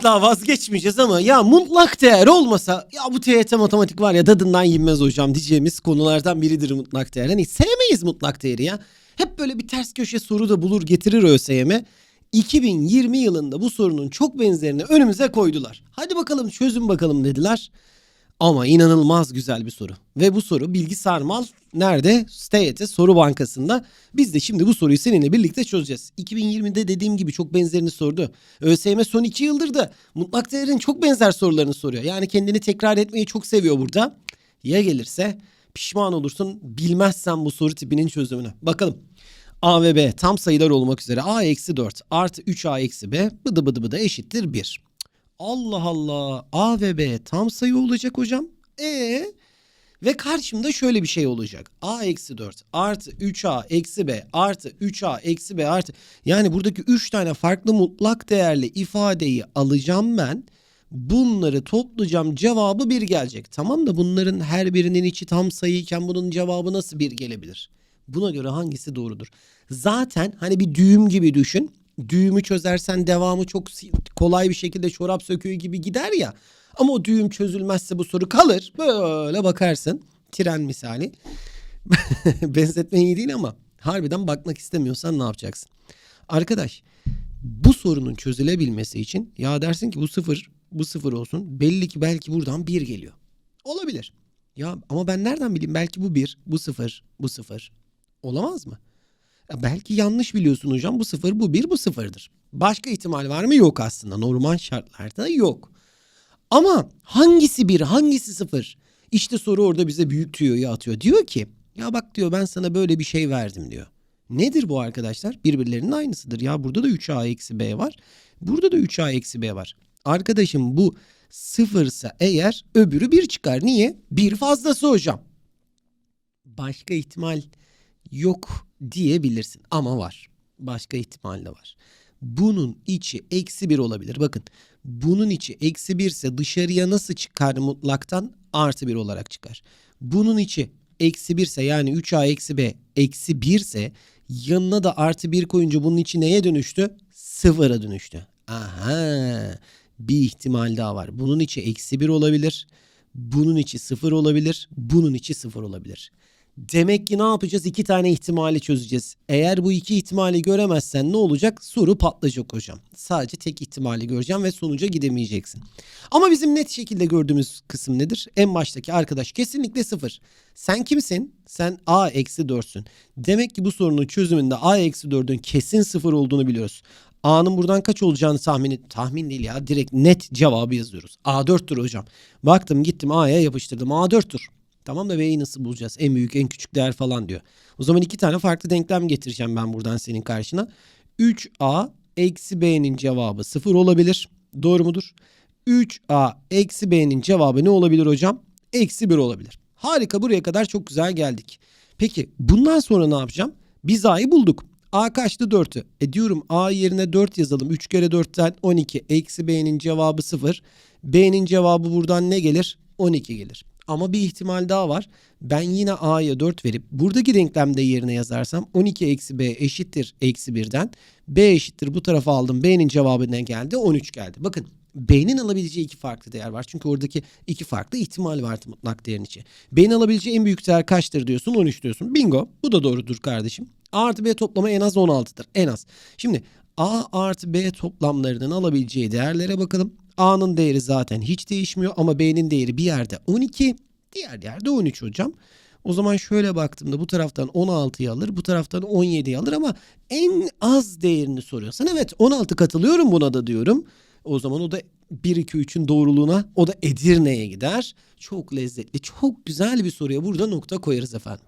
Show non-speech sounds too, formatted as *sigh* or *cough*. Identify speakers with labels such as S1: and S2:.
S1: asla vazgeçmeyeceğiz ama ya mutlak değer olmasa ya bu TYT matematik var ya dadından yenmez hocam diyeceğimiz konulardan biridir mutlak değer. Hani sevmeyiz mutlak değeri ya. Hep böyle bir ters köşe soru da bulur getirir ÖSYM. 2020 yılında bu sorunun çok benzerini önümüze koydular. Hadi bakalım çözün bakalım dediler. Ama inanılmaz güzel bir soru. Ve bu soru Bilgi Sarmal nerede? TYT Soru Bankası'nda. Biz de şimdi bu soruyu seninle birlikte çözeceğiz. 2020'de dediğim gibi çok benzerini sordu. ÖSYM son iki yıldır da mutlak değerin çok benzer sorularını soruyor. Yani kendini tekrar etmeyi çok seviyor burada. Ya gelirse pişman olursun bilmezsen bu soru tipinin çözümünü. Bakalım. A ve B tam sayılar olmak üzere A eksi 4 artı 3A eksi B bıdı bıdı bıdı eşittir 1. Allah Allah. A ve B tam sayı olacak hocam. E ve karşımda şöyle bir şey olacak. A eksi 4 artı 3A eksi B artı 3A eksi B artı. Yani buradaki 3 tane farklı mutlak değerli ifadeyi alacağım ben. Bunları toplayacağım cevabı 1 gelecek. Tamam da bunların her birinin içi tam sayıyken bunun cevabı nasıl 1 gelebilir? Buna göre hangisi doğrudur? Zaten hani bir düğüm gibi düşün. Düğümü çözersen devamı çok kolay bir şekilde çorap söküğü gibi gider ya. Ama o düğüm çözülmezse bu soru kalır. Böyle bakarsın. Tren misali. *laughs* Benzetme iyi değil ama harbiden bakmak istemiyorsan ne yapacaksın? Arkadaş bu sorunun çözülebilmesi için ya dersin ki bu sıfır bu sıfır olsun. Belli ki belki buradan bir geliyor. Olabilir. Ya ama ben nereden bileyim belki bu bir, bu sıfır, bu sıfır. Olamaz mı? Belki yanlış biliyorsun hocam. Bu sıfır, bu bir, bu sıfırdır. Başka ihtimal var mı? Yok aslında. Normal şartlarda yok. Ama hangisi bir, hangisi sıfır? İşte soru orada bize büyük tüyoyu atıyor. Diyor ki ya bak diyor ben sana böyle bir şey verdim diyor. Nedir bu arkadaşlar? Birbirlerinin aynısıdır. Ya burada da 3A eksi B var. Burada da 3A eksi B var. Arkadaşım bu sıfırsa eğer öbürü bir çıkar. Niye? Bir fazlası hocam. Başka ihtimal yok diyebilirsin ama var. Başka ihtimal de var. Bunun içi eksi bir olabilir. Bakın bunun içi eksi bir ise dışarıya nasıl çıkar mutlaktan? Artı bir olarak çıkar. Bunun içi eksi bir ise yani 3a eksi b eksi bir ise yanına da artı bir koyunca bunun içi neye dönüştü? Sıfıra dönüştü. Aha bir ihtimal daha var. Bunun içi eksi bir olabilir. Bunun içi sıfır olabilir. Bunun içi sıfır olabilir. Demek ki ne yapacağız? İki tane ihtimali çözeceğiz. Eğer bu iki ihtimali göremezsen ne olacak? Soru patlayacak hocam. Sadece tek ihtimali göreceğim ve sonuca gidemeyeceksin. Ama bizim net şekilde gördüğümüz kısım nedir? En baştaki arkadaş kesinlikle sıfır. Sen kimsin? Sen a eksi 4'sün. Demek ki bu sorunun çözümünde a eksi 4'ün kesin sıfır olduğunu biliyoruz. A'nın buradan kaç olacağını tahmin et. Tahmin değil ya. Direkt net cevabı yazıyoruz. A4'tür hocam. Baktım gittim A'ya yapıştırdım. A4'tür. Tamam da B'yi nasıl bulacağız? En büyük, en küçük değer falan diyor. O zaman iki tane farklı denklem getireceğim ben buradan senin karşına. 3A eksi B'nin cevabı 0 olabilir. Doğru mudur? 3A eksi B'nin cevabı ne olabilir hocam? Eksi 1 olabilir. Harika buraya kadar çok güzel geldik. Peki bundan sonra ne yapacağım? Biz A'yı bulduk. A kaçtı 4'ü. E diyorum A yerine 4 yazalım. 3 kere 4'ten 12. Eksi B'nin cevabı 0. B'nin cevabı buradan ne gelir? 12 gelir. Ama bir ihtimal daha var. Ben yine A'ya 4 verip buradaki denklemde yerine yazarsam 12 eksi B eşittir eksi 1'den. B eşittir bu tarafa aldım. B'nin cevabı ne geldi? 13 geldi. Bakın B'nin alabileceği iki farklı değer var. Çünkü oradaki iki farklı ihtimal var mutlak değerin içi. B'nin alabileceği en büyük değer kaçtır diyorsun? 13 diyorsun. Bingo. Bu da doğrudur kardeşim. A artı B toplamı en az 16'dır. En az. Şimdi A artı B toplamlarının alabileceği değerlere bakalım. A'nın değeri zaten hiç değişmiyor ama B'nin değeri bir yerde 12, diğer yerde 13 hocam. O zaman şöyle baktığımda bu taraftan 16'yı alır, bu taraftan 17'yi alır ama en az değerini soruyorsan evet 16 katılıyorum buna da diyorum. O zaman o da 1 2 3'ün doğruluğuna o da Edirne'ye gider. Çok lezzetli, çok güzel bir soruya burada nokta koyarız efendim.